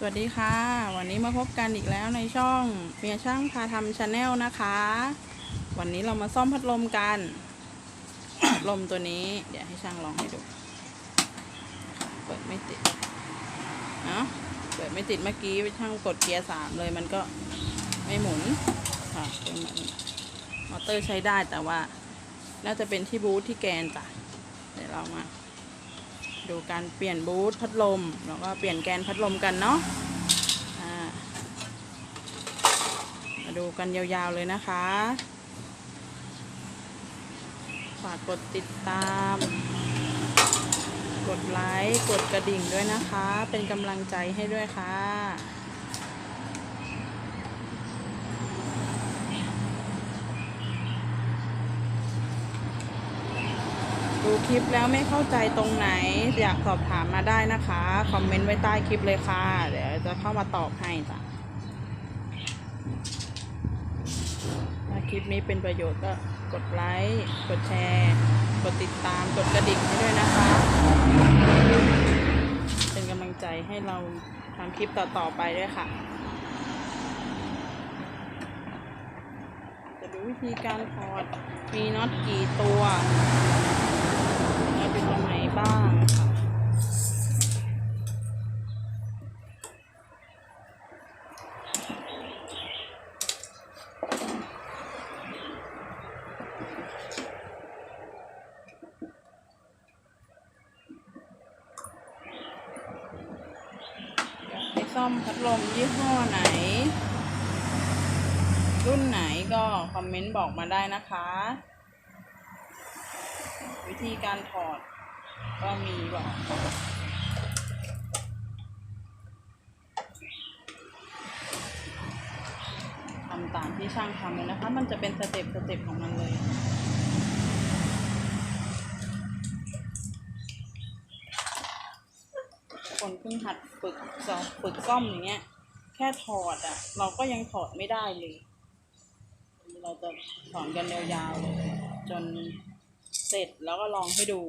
สวัสดีค่ะ วันนี้มาพบกันอีกแล้วในช่องเมียช่างพาทำชาแนลนะคะ วันนี้เรามาซ่อมพัดลมกันพัดลมตัวนี้ เดี๋ยวให้ช่างลองให้ดูเปิดไม่ติดเนาะเปิดไม่ติดเมื่อกี้ช่างกดเกียร์สามเลยมันก็ไม่หมุนค่ะเป็นหมือนมอเตอร์ใช้ได้แต่ว่า น่าจะเป็นที่บูทที่แกนจ้ะเดี๋ยวเรามา ดูการเปลี่ยนบูทพัดลมแล้วก็เปลี่ยนแกนพัดลมกันเนาะมาดูกันยาวๆเลยนะคะ ฝากกดติดตาม กดไลค์ กดกระดิ่งด้วยนะคะ เป็นกำลังใจให้ด้วยค่ะ คลิปแล้วไม่เข้าใจตรงไหน อยากสอบถามมาได้นะคะ คอมเมนต์ไว้ใต้คลิปเลยค่ะ เดี๋ยวจะเข้ามาตอบให้จ้ะถ้าคลิปนี้เป็นประโยชน์ก็กดไลค์ กดแชร์ กดติดตาม กดกระดิ่งให้ด้วยนะคะ เป็นกำลังใจให้เราทำคลิปต่อๆไปด้วยค่ะ จะดูวิธีการถอด มีน็อตกี่ตัวน็อตอยู่ตรงไหนบ้างค่ะ อยากให้ซ่อมพัดลมยี่ห้อไหน รุ่นไหนก็คอมเมนต์บอกมาได้นะคะ วิธีการถอดก็มีบอกทำตามที่ช่างทำเลยนะคะ มันจะเป็นสเต็ปสเต็ปของมันเลยคนเพิ่งหัดฝึกซ้อมฝึกซ่อมอย่างเงี้ย แค่ถอดอะ่ะ เราก็ยังถอดไม่ได้เลย เราจะสอนกันยาวๆเลยจนเสร็จแล้วก็ลองให้ดู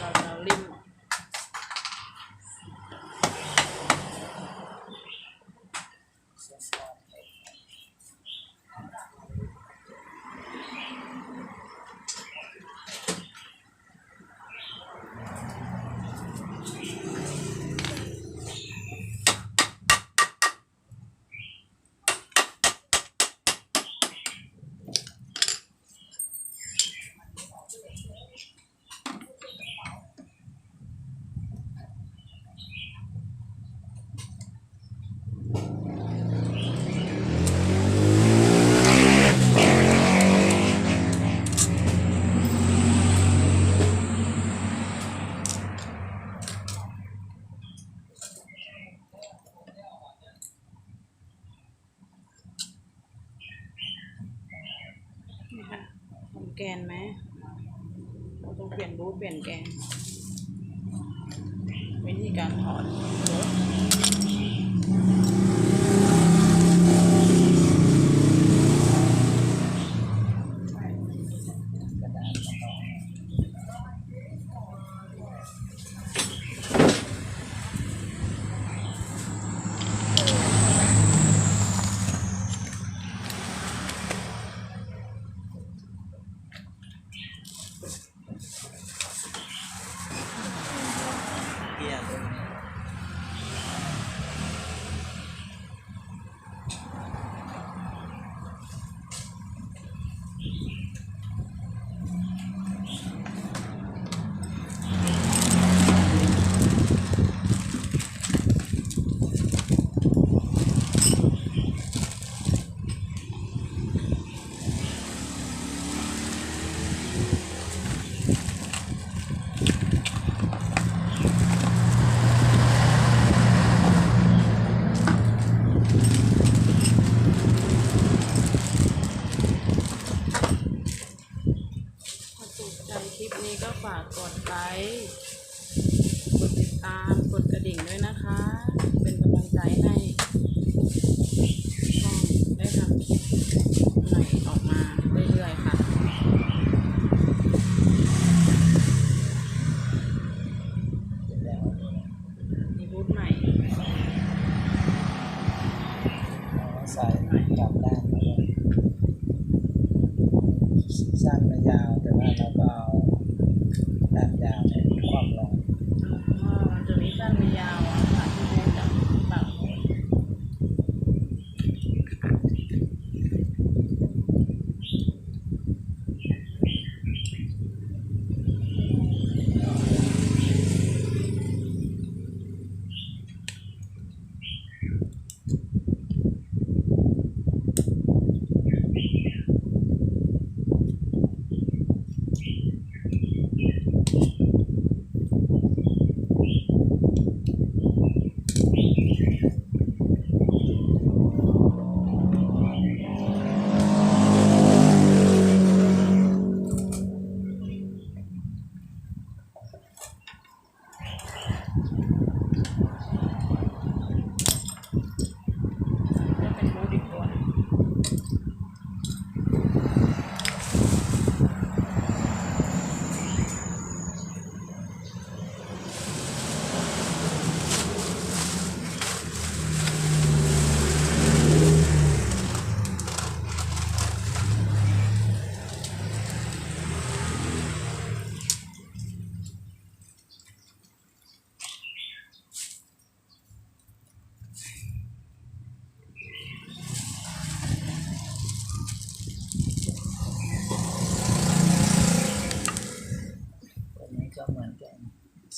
เราจะเอาริมออกนี่ค่ะทำ แกนไหมเราต้องเปลี่ยนรูปเปลี่ยนแกนวิธีการถอด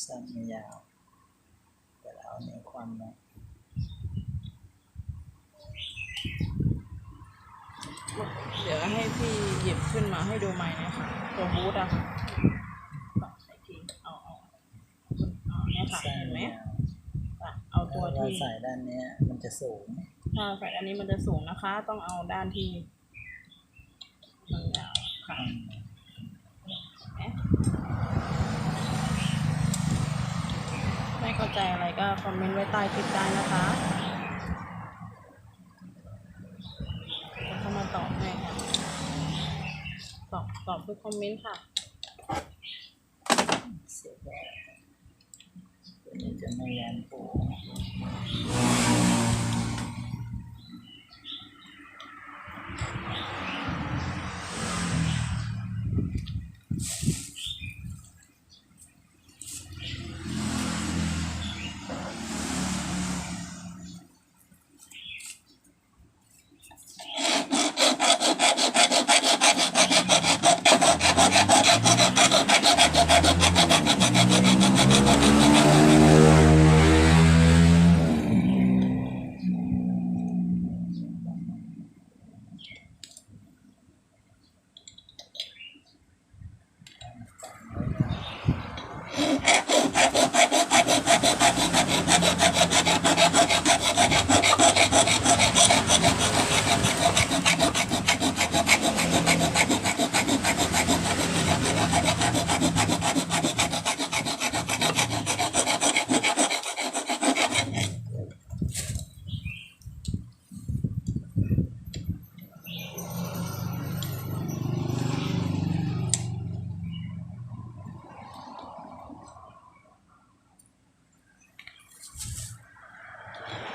สั้นไม่ยาว แต่เราเอาเนื้อความลงเดี๋ยวให้พี่หยิบขึ้นมาให้ดูใหม่นะคะตัวบูธอะค่ะต่ออีกทีเอาเอาเอาเนี่ยค่ะเห็นไหมอะเอาตัวถ้าที่ใส่ด้านเนี้ยมันจะสูงถ้าใส่อันนี้มันจะสูงนะคะ ต้องเอาด้านที่มันยาวค่ะ ไม่เข้าใจอะไรก็คอมเมนต์ไว้ใต้คลิปได้นะคะจะเข้ามาตอบให้ค่ะ ตอบตอบทุกคอมเมนต์ค่ะเสียดายตัวนี้จะไม่ยันปู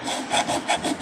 Ha ha ha ha!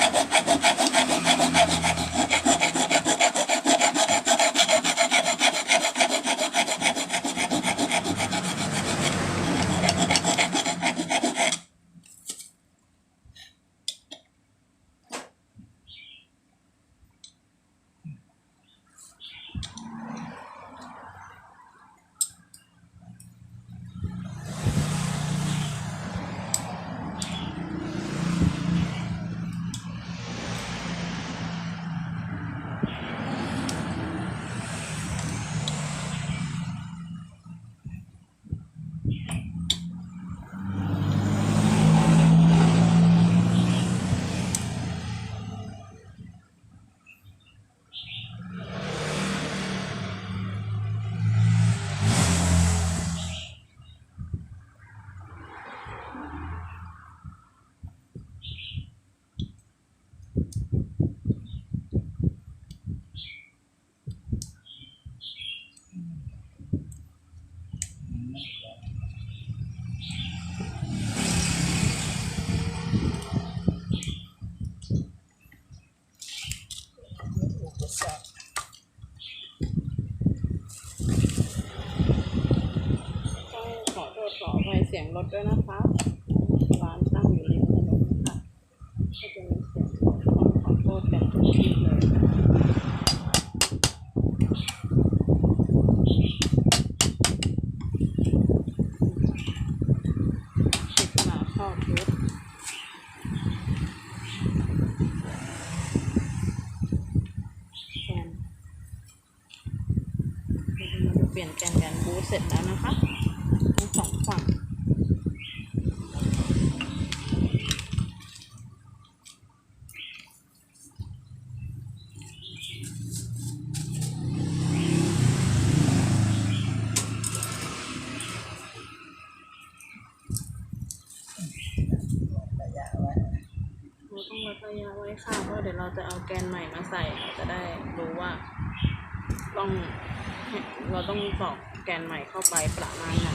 ขอไฟเสียงรถด้วยนะคะ องวัดระยะไว้ค่ะเพราะเดี๋ยวเราจะเอาแกนใหม่มาใส่เราจะได้รู้ว่า ต้องเราต้องตอกแกนใหม่เข้าไปประมาณไหน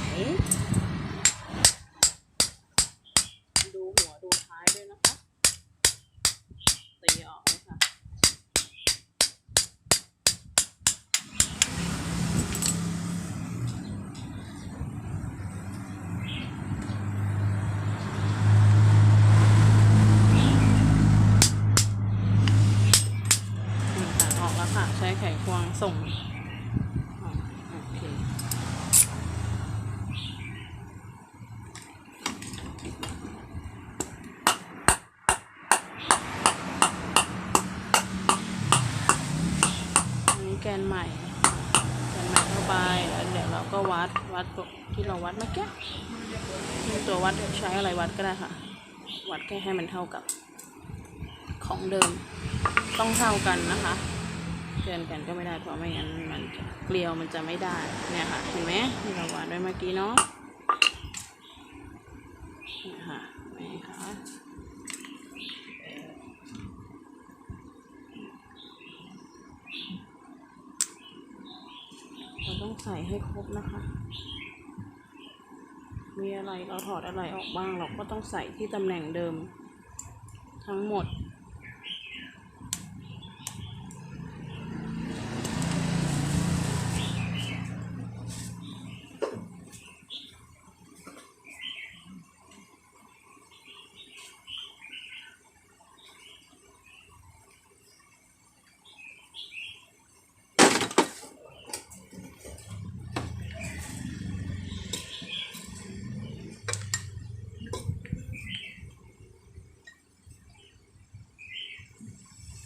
วงส่งโอเคนี้แกนใหม่แกนใหม่เข้าไปแล้วเดี๋ยวเราก็วัดวัดตัวที่เราวัดเมื่อกี้ตัววัดใช้อะไรวัดก็ได้ค่ะ วัดแค่ให้มันเท่ากับของเดิมต้องเท่ากันนะคะ เกินกันก็ไม่ได้เพราะไม่งั้นมันเกลียวมันจะไม่ได้เนี่ยค่ะเห็นไหมที่เราวาดไว้เมื่อกี้เนาะเนี่ยค่ะเนไหมคะเราต้องใส่ให้ครบนะคะ มีอะไรเราถอดอะไรออกบ้างเราก็ต้องใส่ที่ตำแหน่งเดิม ทั้งหมด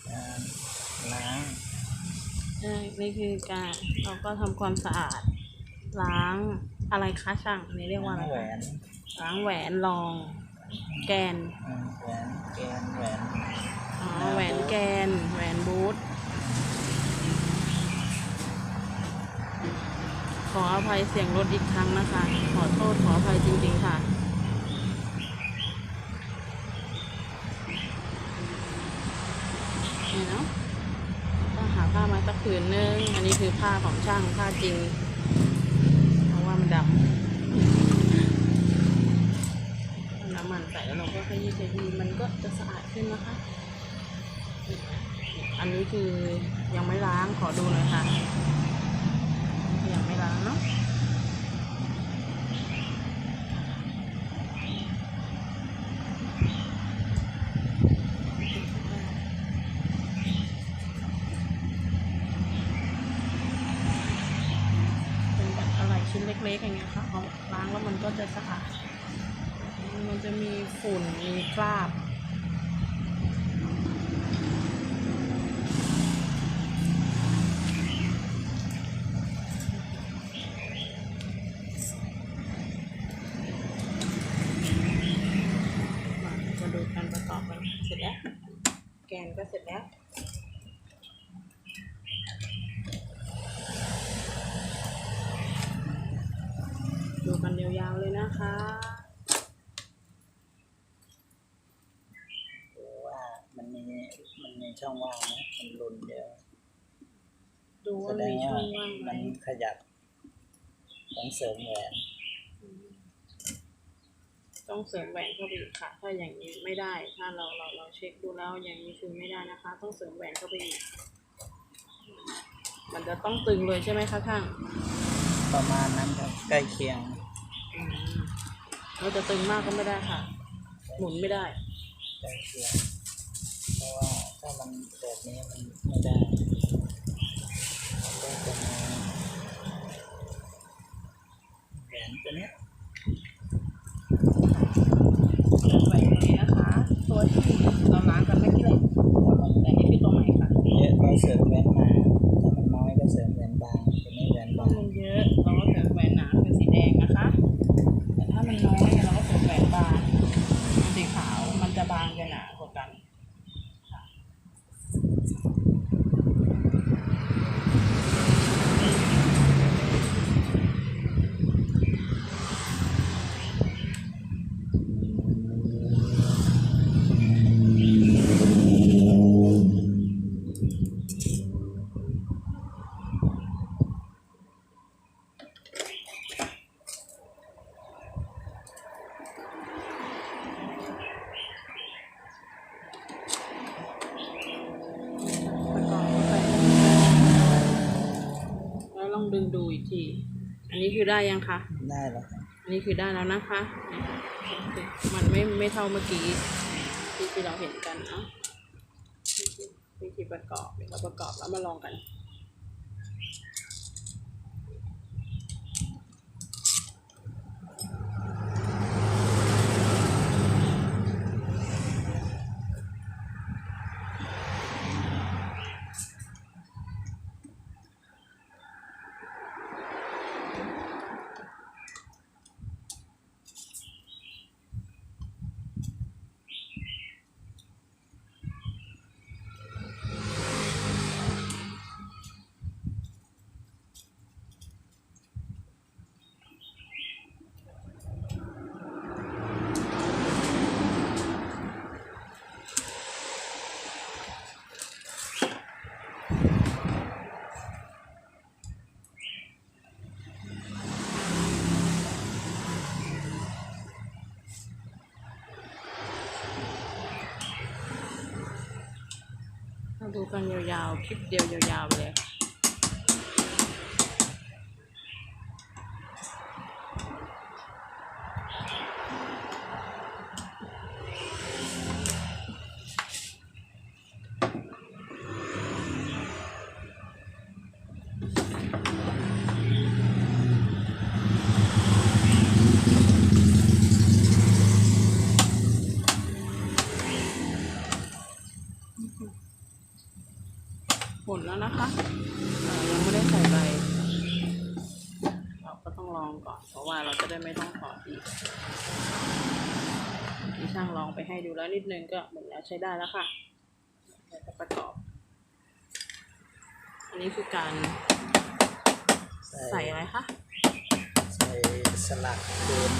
การล้าง ใช่ นี่คือการเราก็ทำความสะอาด ล้างอะไรคะช่างอันนี้เรียกว่าอะไรแหวคะนล้างแหวนรอง แกนอืมแหวนแกนแหวนอ๋อแหวนแกน แหวนบูทขออภัยเสียงรถอีกครั้งนะคะ ขอโทษขออภัยจริงๆค่ะ เนี่ยเนาะต้องหา ผืนนึง อันนี้คือผ้าของช่างผ้าจริงเพราะว่ามันดำน้ำมันใส่แล้วเราก็ขยี้ขยี้มันก็จะสะอาดขึ้นนะคะ อันนี้คือยังไม่ล้างขอดูหน่อยค่ะ ยังไม่ล้างเนาะเป็นแบบอะไรชิ้นเล็กๆอย่างเงี้ยค่ะเอาล้างแล้วมันก็จะสะอาด มันจะมีฝุ่นมีคราบ มาดูการประกอบกันเสร็จแล้ว แกนก็เสร็จแล้ว ดูกันยาวๆเลยนะคะ ดูว่ามันมีมันมี ช่องว่างไหมมันหลุนเยอะดูแสว่าดงมีช่ว่าองว่างไหมมันขยับต้องเสริมแหวนต้องเสริมแหวนเข้าไปอีกค่ะ ถ้าอย่างนี้ไม่ได้ ถ้าเราเราเราเช็คดูแล้วอย่างนี้คือไม่ได้นะคะ ต้องเสริมแหวนเข้าไปอีก มันจะต้องตึงเลยใช่ไหมคะช่าง ประมาณนั้นครับใกล้เคียงอืมเราจะตึงมากก็ไม่ได้ค่ะ หมุนไม่ได้ ใกล้เคียงเพราะว่า ถ้ามันแบบนี้มันไม่ได้ก็จะมีแหวนตัวเนี้ยแหวนตัวนี้นะคะ ตัวที่เราล้างกันเมื่อกี้เลยถ้ามันแต่นี่คือตัวไหม่ค่ะเยอะก็เสริมแหวนมาถ้ามันน้อยก็เสริมแหวนบางตัวนี้แหวน ถ้า บาง มันเยอะเราก็เสริมแหวนหนาคือสีแดงนะคะ แต่ถ้ามันน้อยเราก็เสริมแหวนบางสีขาวมันจะบางจะหนากว่ากันค่ะ ประกอบเข้าไปแล้วลองดึงดูอีกที อันนี้ คือได้ยังคะได้แล้วครับอันนี้คือได้แล้วนะคะเนี่ยมันไม่ไม่เท่าเมื่อกี้ที่ที่เราเห็นกันเนาะวิธีประกอบเดี๋ยวเราประกอบแล้วมาลองกัน ดูกันยาวๆ คลิปเดียวยาวๆเลย ค่ะหมดแล้วนะคะเอ่อยังไม่ได้ใส่ใบเราก็ต้องลองก่อน เพราะว่าเราจะได้ไม่ต้องถอดอีกที่ช่างลองไปให้ดูแล้วนิดนึงก็หมดแล้วใช้ได้แล้วค่ะเดี๋ยวจะประกอบ อันนี้คือการใส่อะไรคะใส่สลักคืน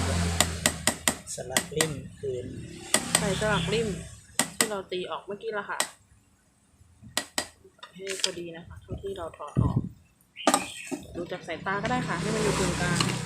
สลักริมคืนใส่สลักริมที่เราตีออกเมื่อกี้ละค่ะ ให้พอดีนะคะเท่าที่เราถอดออก ดูจากสายตาก็ได้ค่ะ ให้มันอยู่ตรงกลาง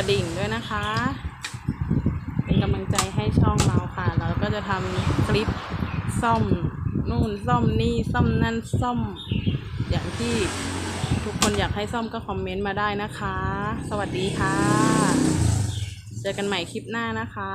ระดิ่งด้วยนะคะ เป็นกำลังใจให้ช่องเราค่ะ เราก็จะทำคลิปซ่อมนู่นซ่อมนี่ซ่อมนั่นซ่อม อย่างที่ทุกคนอยากให้ซ่อมก็คอมเมนต์มาได้นะคะ สวัสดีค่ะ เจอกันใหม่คลิปหน้านะคะ